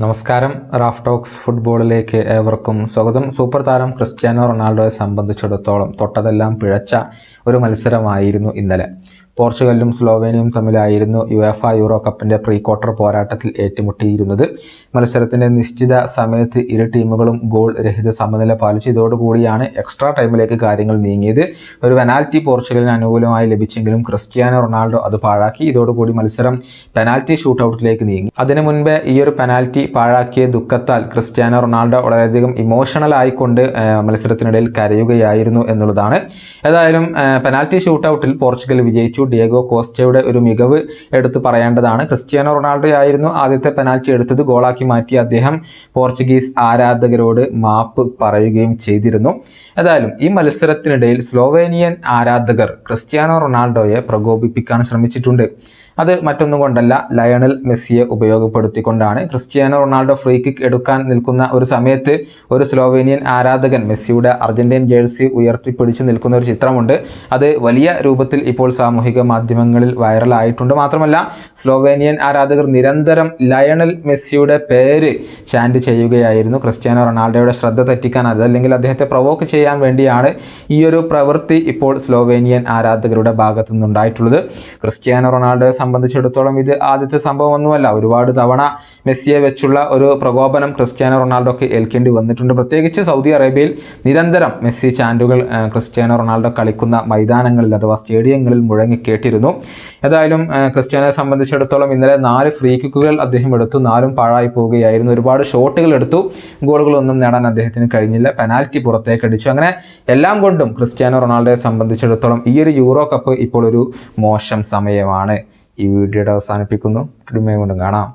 നമസ്കാരം. Raf talks ഫുട്ബോളിലേക്ക് ഏവർക്കും സ്വാഗതം. സൂപ്പർ താരം ക്രിസ്ത്യാനോ റൊണാൾഡോയെ സംബന്ധിച്ചിടത്തോളം തൊട്ടതെല്ലാം പിഴച്ച ഒരു മത്സരമായിരുന്നു ഇന്നലെ. പോർച്ചുഗലും സ്ലോവേനിയയും തമ്മിലായിരുന്നു യുഎഫ യൂറോ കപ്പിന്റെ പ്രീ ക്വാർട്ടർ പോരാട്ടത്തിൽ ഏറ്റുമുട്ടിയിരുന്നത്. മത്സരത്തിന്റെ നിശ്ചിത സമയത്ത് ഇരു ടീമുകളും ഗോൾ രഹിത സമനില പാലിച്ചു ഇതോടുകൂടിയാണ് എക്സ്ട്രാ ടൈമിലേക്ക് കാര്യങ്ങൾ നീങ്ങിയത്. ഒരു പെനാൽറ്റി പോർച്ചുഗലിന് അനുകൂലമായി ലഭിച്ചെങ്കിലും ക്രിസ്ത്യാനോ റൊണാൾഡോ അത് പാഴാക്കി. ഇതോടുകൂടി മത്സരം പെനാൽറ്റി ഷൂട്ടൗട്ടിലേക്ക് നീങ്ങി. അതിനു മുൻപേ ഈ ഒരു പെനാൽറ്റി പാഴാക്കിയ ദുഃഖത്താൽ ക്രിസ്ത്യാനോ റൊണാൾഡോ വളരെയധികം ഇമോഷണൽ ആയിക്കൊണ്ട് മത്സരത്തിനിടയിൽ കരയുകയായിരുന്നു എന്നുള്ളതാണ്. ഏതായാലും പെനാൽറ്റി ഷൂട്ടൗട്ടിൽ പോർച്ചുഗൽ വിജയിച്ചു. ഡിയേഗോ കോസ്റ്റയുടെ ഒരു മികവ് എടുത്തു പറയേണ്ടതാണ്. ക്രിസ്റ്റ്യാനോ റൊണാൾഡോ ആയിരുന്നു ആദ്യത്തെ പെനാൽറ്റി എടുത്തത്. ഗോളാക്കി മാറ്റി അദ്ദേഹം പോർച്ചുഗീസ് ആരാധകരോട് മാപ്പ് പറയുകയും ചെയ്തിരുന്നു. ഏതായാലും ഈ മത്സരത്തിനിടയിൽ സ്ലോവേനിയൻ ആരാധകർ ക്രിസ്ത്യാനോ റൊണാൾഡോയെ പ്രകോപിപ്പിക്കാൻ ശ്രമിച്ചിട്ടുണ്ട്. അത് മറ്റൊന്നും കൊണ്ടല്ല ലയണൽ മെസ്സിയെ ഉപയോഗപ്പെടുത്തിക്കൊണ്ടാണ്. ക്രിസ്ത്യാനോ റൊണാൾഡോ ഫ്രീ കിക്ക് എടുക്കാൻ നിൽക്കുന്ന ഒരു സമയത്ത് ഒരു സ്ലോവേനിയൻ ആരാധകൻ മെസ്സിയുടെ അർജന്റീൻ ജേഴ്സി ഉയർത്തിപ്പിടിച്ച് നിൽക്കുന്ന ഒരു ചിത്രമുണ്ട്. അത് വലിയ രൂപത്തിൽ ഇപ്പോൾ സാമൂഹിക മാധ്യമങ്ങളിൽ വൈറലായിട്ടുണ്ട്. മാത്രമല്ല സ്ലോവേനിയൻ ആരാധകർ നിരന്തരം ലയണൽ മെസ്സിയുടെ പേര് ചാൻഡ് ചെയ്യുകയായിരുന്നു. ക്രിസ്ത്യാനോ റൊണാൾഡോയുടെ ശ്രദ്ധ തെറ്റിക്കാൻ അതല്ലെങ്കിൽ അദ്ദേഹത്തെ പ്രൊവോക്ക് ചെയ്യാൻ വേണ്ടിയാണ് ഈ ഒരു പ്രവൃത്തി ഇപ്പോൾ സ്ലോവേനിയൻ ആരാധകരുടെ ഭാഗത്തു നിന്നുണ്ടായിട്ടുള്ളത്. ക്രിസ്ത്യാനോ റൊണാൾഡോയെ സംബന്ധിച്ചിടത്തോളം ഇത് ആദ്യത്തെ സംഭവമൊന്നുമല്ല. ഒരുപാട് തവണ മെസ്സിയെ വെച്ചുള്ള ഒരു പ്രകോപനം ക്രിസ്ത്യാനോ റൊണാൾഡോക്ക് ഏൽക്കേണ്ടി വന്നിട്ടുണ്ട്. പ്രത്യേകിച്ച് സൗദി അറേബ്യയിൽ നിരന്തരം മെസ്സി ചാൻഡുകൾ ക്രിസ്ത്യാനോ റൊണാൾഡോ കളിക്കുന്ന മൈതാനങ്ങളിൽ അഥവാ സ്റ്റേഡിയങ്ങളിൽ മുഴങ്ങി കേട്ടിരുന്നു. ഏതായാലും ക്രിസ്ത്യാനെ സംബന്ധിച്ചിടത്തോളം ഇന്നലെ നാല് ഫ്രീ കിക്കുകൾ അദ്ദേഹം എടുത്തു. നാലും പാഴായി പോവുകയായിരുന്നു. ഒരുപാട് ഷോട്ടുകൾ എടുത്തു. ഗോളുകളൊന്നും നേടാൻ അദ്ദേഹത്തിന് കഴിഞ്ഞില്ല. പെനാൽറ്റി പുറത്തേക്ക് അടിച്ചു. അങ്ങനെ എല്ലാം കൊണ്ടും ക്രിസ്ത്യാനോ റൊണാൾഡോയെ സംബന്ധിച്ചിടത്തോളം ഈ ഒരു യൂറോ കപ്പ് ഇപ്പോൾ ഒരു മോശം സമയമാണ്. ഈ വീഡിയോയുടെ അവസാനിപ്പിക്കുന്നു. കൊണ്ടും കാണാം.